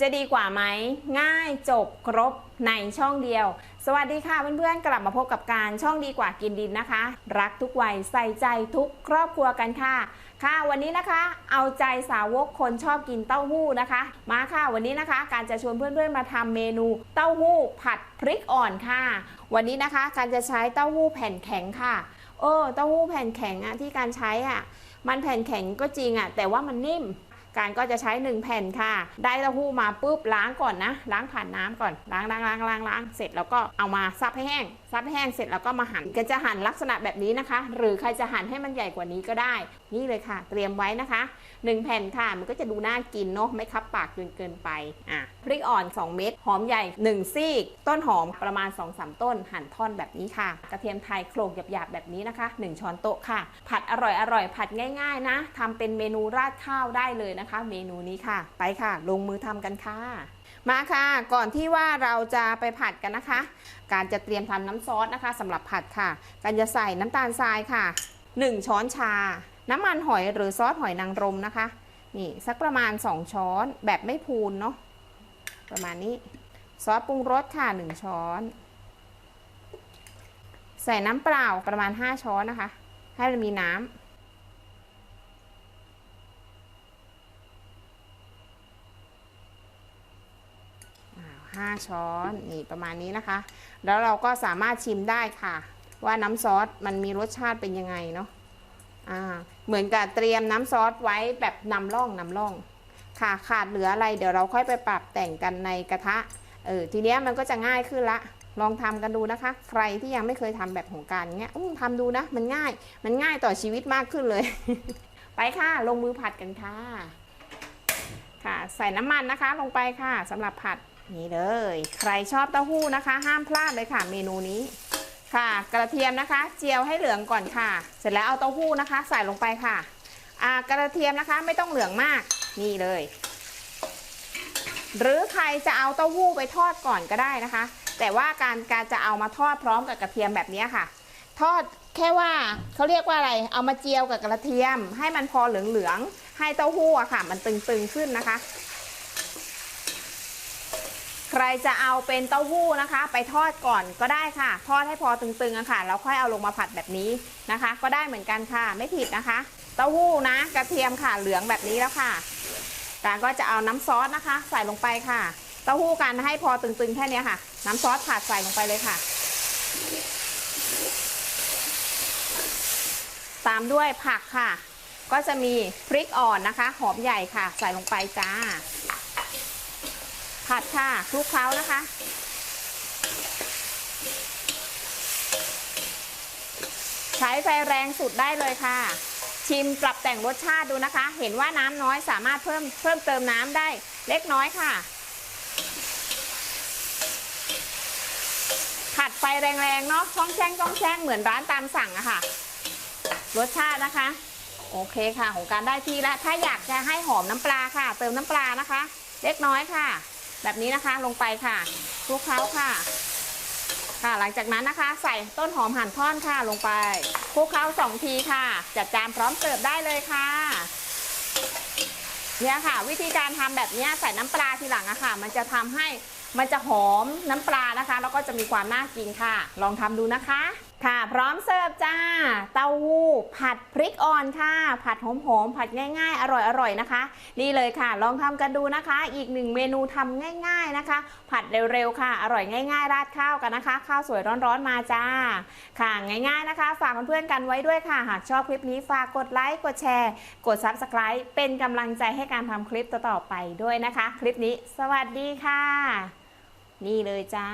จะดีกว่าไหมง่ายจบครบในช่องเดียว สวัสดีค่ะเพื่อนๆกลับมาพบกับการช่องดีกว่ากินดินนะคะ รักทุกวัยใส่ใจทุกครอบครัวกันค่ะ ค่ะวันนี้นะคะ เอาใจสาวกคนชอบกินเต้าหู้นะคะ มาค่ะวันนี้นะคะ การจะชวนเพื่อนๆมาทำเมนูเต้าหู้ผัดพริกอ่อนค่ะ วันนี้นะคะ การจะใช้เต้าหู้แผ่นแข็งค่ะเออเต้าหู้แผ่นแข็งอะที่การใช้อะมันแผ่นแข็งก็จริงอะแต่ว่ามันนิ่ม การก็จะใช้ 1 แผ่นค่ะ ได้เต้าหู้มาปุ๊บล้างก่อนนะ ล้างผ่านน้ำก่อน ล้างล้างล้างล้างล้างเสร็จแล้วก็เอามาซับให้แห้ง ซับให้แห้งเสร็จแล้วก็มาหั่นก็จะหั่นลักษณะแบบนี้นะคะ หรือใครจะหั่นให้มันใหญ่กว่านี้ก็ได้ นี่เลยค่ะ เตรียมไว้นะคะ 1 แผ่นค่ะมันก็จะดูน่ากินเนาะไม่คับปากจนเกินไปอะพริกอ่อน 2 เม็ดหอมใหญ่ 1 ซีก ต้นหอมประมาณ 2-3 ต้นหั่นท่อนแบบนี้ค่ะ กระเทียมไทยโขลกหยาบๆแบบนี้นะคะ 1 ช้อนโต๊ะค่ะ ผัดอร่อยๆผัดง่าย ๆ นะทำเป็นเมนูราดข้าวได้เลยนะคะ เมนูนี้ค่ะ ไปค่ะ ลงมือทำกันค่ะ มาค่ะ ก่อนที่ว่าเราจะไปผัดกันนะคะ การจะเตรียมทำน้ำซอสนะคะสำหรับผัดค่ะ การจะใส่น้ำตาลทรายค่ะ 1 ช้อนชา น้ำมันหอยหรือซอสหอยนางรมนะคะ นี่สักประมาณ 2 ช้อนแบบไม่พูนเนาะ ประมาณนี้ ซอสปรุงรสค่ะ 1 ช้อน ใส่น้ำเปล่าประมาณ 5 ช้อนนะคะ ให้มันมีน้ำ อ้าวห้าช้อนนี่ประมาณนี้นะคะ แล้วเราก็สามารถชิมได้ค่ะ ว่าน้ำซอสมันมีรสชาติเป็นยังไงเนาะอ่าเหมือนกับเตรียมน้ำซอสไว้แบบนำร่องนำร่อง ค่ะขาดเหลืออะไรเดี๋ยวเราค่อยไปปรับแต่งกันในกระทะเออทีเนี้ยมันก็จะง่ายขึ้นละลองทำกันดูนะคะ ใครที่ยังไม่เคยทำแบบของการเงี้ยอุ้มทำดูนะ มันง่าย มันง่ายต่อชีวิตมากขึ้นเลย ไปค่ะลงมือผัดกันค่ะ ค่ะ ใส่น้ำมันนะคะ ลงไปค่ะสำหรับผัด นี่เลย ใครชอบเต้าหู้นะคะ ห้ามพลาดเลยค่ะ เมนูนี้ ค่ะ กระเทียมนะคะ เจียวให้เหลืองก่อนค่ะ เสร็จแล้วเอาเต้าหู้นะคะ ใส่ลงไปค่ะอ่ากระเทียมนะคะไม่ต้องเหลืองมาก นี่เลย หรือใครจะเอาเต้าหู้ไปทอดก่อนก็ได้นะคะ แต่ว่าการการจะเอามาทอดพร้อมกับกระเทียมแบบนี้ค่ะ ทอดแค่ว่าเขาเรียกว่าอะไร เอามาเจียวกับกระเทียม ให้มันพอเหลืองๆให้เต้าหู้อะค่ะ มันตึงๆขึ้นนะคะ รจะเอาเป็นเต้าหู้นะคะ ไปทอดก่อนก็ได้ค่ะ ทอดให้พอตึงๆอะค่ะแล้วค่อยเอาลงมาผัดแบบนี้นะคะ ก็ได้เหมือนกันค่ะไม่ผิดนะคะ เต้าหู้นะ กระเทียมค่ะเหลืองแบบนี้แล้วค่ะการก็จะเอาน้ำซอสนะคะ ใส่ลงไปค่ะ เต้าหู้กันให้พอตึงๆแค่นี้ค่ะ น้ำซอสผัดใส่ลงไปเลยค่ะ ตามด้วยผักค่ะ ก็จะมีพริกอ่อนนะคะ หอมใหญ่ค่ะ ใส่ลงไปจ้า ผัดค่ะคลุกเคล้านะคะ ใช้ไฟแรงสุดได้เลยค่ะ ชิมปรับแต่งรสชาติดูนะคะ เห็นว่าน้ำน้อยสามารถเพิ่มเพิ่มเติมน้ำได้เล็กน้อยค่ะ ผัดไฟแรงๆเนาะช่องแช่งช่องแช่งเหมือนร้านตามสั่งอะค่ะ รสชาตินะคะ โอเคค่ะ ของการได้ที่แล้วถ้าอยากจะให้หอมน้ำปลาค่ะ เติมน้ำปลานะคะ เล็กน้อยค่ะ แบบนี้นะคะลงไปค่ะคลุกเคล้าค่ะ ค่ะ หลังจากนั้นนะคะ ใส่ต้นหอมหั่นท่อนค่ะลงไปคลุกเคล้าสองทีค่ะ จัดจานพร้อมเสิร์ฟได้เลยค่ะ เนี่ยค่ะ วิธีการทำแบบนี้ใส่น้ำปลาทีหลังอะค่ะ มันจะทำให้มันจะหอมน้ำปลานะคะ แล้วก็จะมีความน่ากินค่ะ ลองทำดูนะคะ ค่ะ พร้อมเสิร์ฟจ้า เต้าหู้ผัดพริกอ่อนค่ะ ผัดหอมๆผัดง่าย ๆ อร่อยๆนะคะ นี่เลยค่ะ ลองทำกันดูนะคะ อีกหนึ่งเมนูทำง่าย ๆนะคะ ผัดเร็วๆค่ะ อร่อยง่าย ๆ ราดข้าวกันนะคะ ข้าวสวยร้อนๆมาจ้า ค่ะง่าย ๆนะคะ ฝากเพื่อนๆกันไว้ด้วยค่ะ หากชอบคลิปนี้ฝากกดไลค์กดแชร์ กด Subscribe เป็นกำลังใจให้การทำคลิปต่อๆไปด้วยนะคะ คลิปนี้ สวัสดีค่ะ นี่เลยจ้า